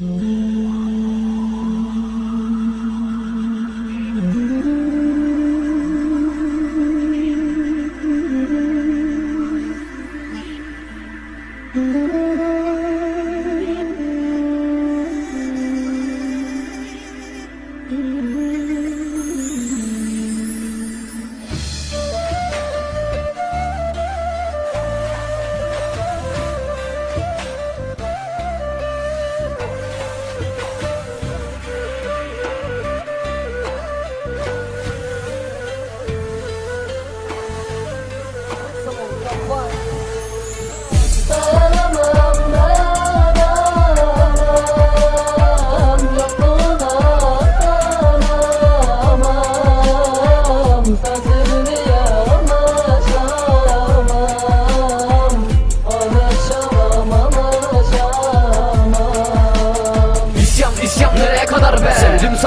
Dayanamam,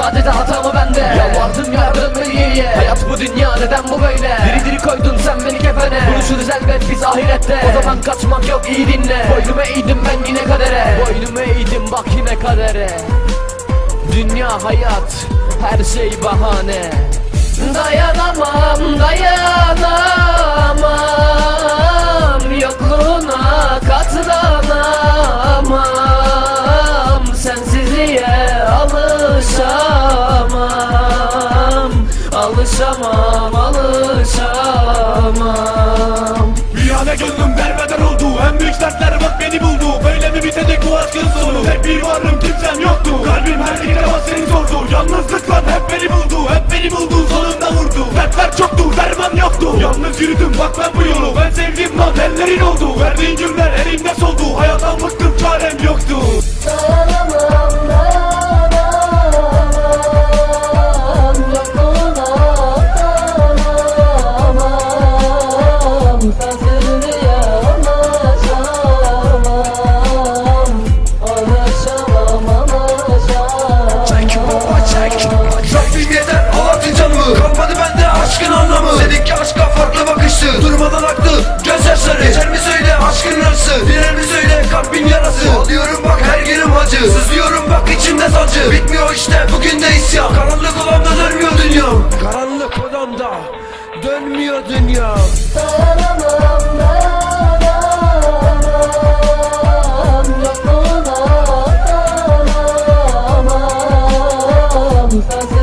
Sadece hatamı bende? Yalvardım yardım iyiye Hayat bu dünya neden bu böyle? Diri diri koydun sen beni kefene. Buluşuruz elbet biz ahirette. O zaman kaçmak yok iyi dinle. Boynumu eğdim ben yine kadere. Boynumu eğdim bak yine kadere. Dünya hayat her şey bahane Gönlüm derbeder oldu. En büyük dertler bak beni buldu. Böyle mi bitecek bu aşkın sonu? Hep bir varım kimsem yoktu. Kalbim her bir defa seni sordu. Yalnızlıklar hep beni buldu. Hep beni buldu sonunda vurdu. Dertler çoktu derman yoktu. Yalnız yürüdüm bak ben bu yolu. Ben sevdiğim lan ellerin oldu. Verdiğin günler elimde soldu. Hayattan bıktım çarem yoktu. Dayanamam aşkın anlamı. Dedik ki aşka farklı bakıştı Durmadan aktı gözyaşları Geçer mi söyle? Aşkın acısı Diner mi söyle? Kalbin yarası. Oluyorum bak her günüm acı. Sızlıyorum bak içimde sancı. Bitmiyor işte bugün de isyan. Karanlık odamda dönmüyor dünyam Karanlık odamda dönmüyor dünyam Dayanamam Sensiz